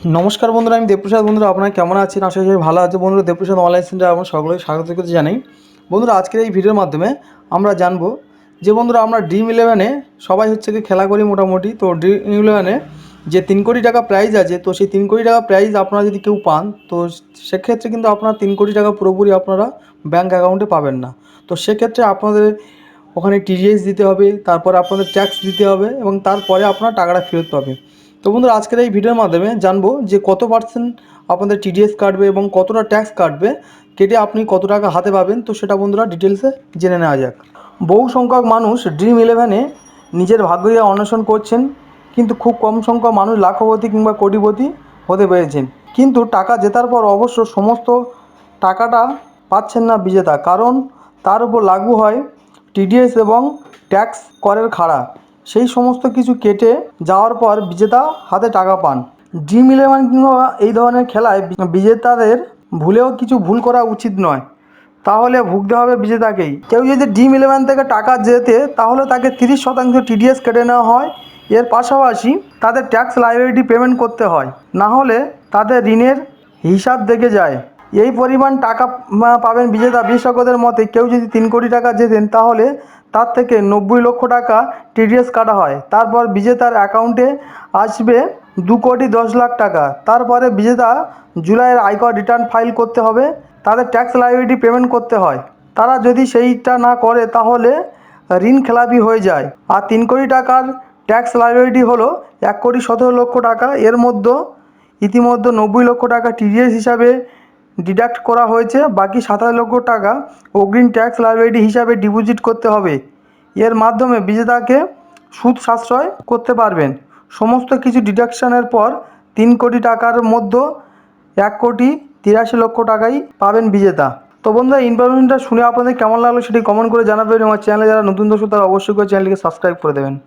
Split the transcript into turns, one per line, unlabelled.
নমস্কার বন্ধুরা, আমি দেবপ্রসাদ। বন্ধুরা, আপনারা কেমন আছেন? আশা করি ভালো আছে বন্ধুরা, দেবপ্রসাদ অনলাইন সেন্টারে আপনার সকলকে স্বাগত করতে জানাই। বন্ধুরা, আজকের এই ভিডিওর মাধ্যমে আমরা জানব যে বন্ধুরা, আমরা ড্রিম ইলেভেনে সবাই হচ্ছে কি খেলা করি মোটামুটি। তো ড্রিম ইলেভেনে যে তিন কোটি টাকা প্রাইজ আছে, তো সেই তিন কোটি টাকা প্রাইজ আপনারা যদি কেউ পান, তো সেক্ষেত্রে কিন্তু আপনারা তিন কোটি টাকা পুরোপুরি আপনারা ব্যাঙ্ক অ্যাকাউন্টে পাবেন না। তো সেক্ষেত্রে আপনাদের ওখানে টিডিএস দিতে হবে, তারপরে আপনাদের ট্যাক্স দিতে হবে এবং তারপরে আপনার টাকাটা ফেরত পাবে তো বন্ধুরা, আজকের এই ভিডিওর মাধ্যমে জানব যে কত পার্সেন্ট আপনাদের টিডিএস কাটবে এবং কতটা ট্যাক্স কাটবে, কেটে আপনি কত টাকা হাতে পাবেন, তো সেটা বন্ধুরা ডিটেলসে জেনে নেওয়া যাক। বহু সংখ্যক মানুষ ড্রিম ইলেভেনে নিজের ভাগ্য দিয়ে অন্বেষণ করছেন, কিন্তু খুব কম সংখ্যক মানুষ লাখপতি কিংবা কোটিপতি হতে পেরেছেন। কিন্তু টাকা জেতার পর অবশ্য সমস্ত টাকাটা পাচ্ছেন না বিজেতা, কারণ তার উপর লাগু হয় টিডিএস এবং ট্যাক্স করের খাড়া। সেই সমস্ত কিছু কেটে যাওয়ার পর বিজেতা হাতে টাকা পান। ড্রিম ইলেভেন কিংবা এই ধরনের খেলায় বিজেতাদের ভুলেও কিছু ভুল করা উচিত নয়। তাহলে ভুগতে হবে বিজেতাকেই। কেউ যদি ড্রিম ইলেভেন থেকে টাকা জেতে, তাহলে তাকে তিরিশ শতাংশ টিডিএস কেটে নেওয়া হয়। এর পাশাপাশি তাদের ট্যাক্স লাইবিলিটি পেমেন্ট করতে হয়। না হলে তাদের ঋণের হিসাব দেখে যায়। এই পরিমাণ টাকা পাবেন বিজেতা। বিশেষজ্ঞদের মতে কেউ যদি তিন কোটি টাকা জেতেন, তাহলে তার থেকে নব্বই লক্ষ টাকা টিডিএস কাটা হয়। তারপর বিজেতার অ্যাকাউন্টে আসবে দু কোটি দশ লাখ টাকা। তারপরে বিজেতা জুলাইয়ের আয়কর রিটার্ন ফাইল করতে হবে। তাদের ট্যাক্স লাইবিলিটি পেমেন্ট করতে হয়। তারা যদি সেইটা না করে, তাহলে ঋণ খেলাপি হয়ে যায়। আর তিন কোটি টাকার ট্যাক্স লাইবিলিটি হলো এক কোটি সতেরো লক্ষ টাকা। এর মধ্যে ইতিমধ্যে নব্বই লক্ষ টাকা টিডিএস হিসাবে ডিডাক্ট করা হয়েছে, বাকি সাতাশ লক্ষ টাকা অগ্রিম ট্যাক্স লাইবিলিটি হিসাবে ডিপোজিট করতে হবে। এর মাধ্যমে বিজেতাকে সুদ সাশ্রয় করতে পারবেন। সমস্ত কিছু ডিডাকশানের পর তিন কোটি টাকার মধ্যে এক কোটি তিরাশি লক্ষ টাকাই পাবেন বিজেতা। তো বন্ধুরা ইনফরমেশনটা শুনে আপনাদের কেমন লাগল সেটি কমেন্ট করে জানাবেন আমার চ্যানেলে যারা নতুন দর্শক, তারা অবশ্যই করে চ্যানেলটিকে সাবস্ক্রাইব করে দেবেন।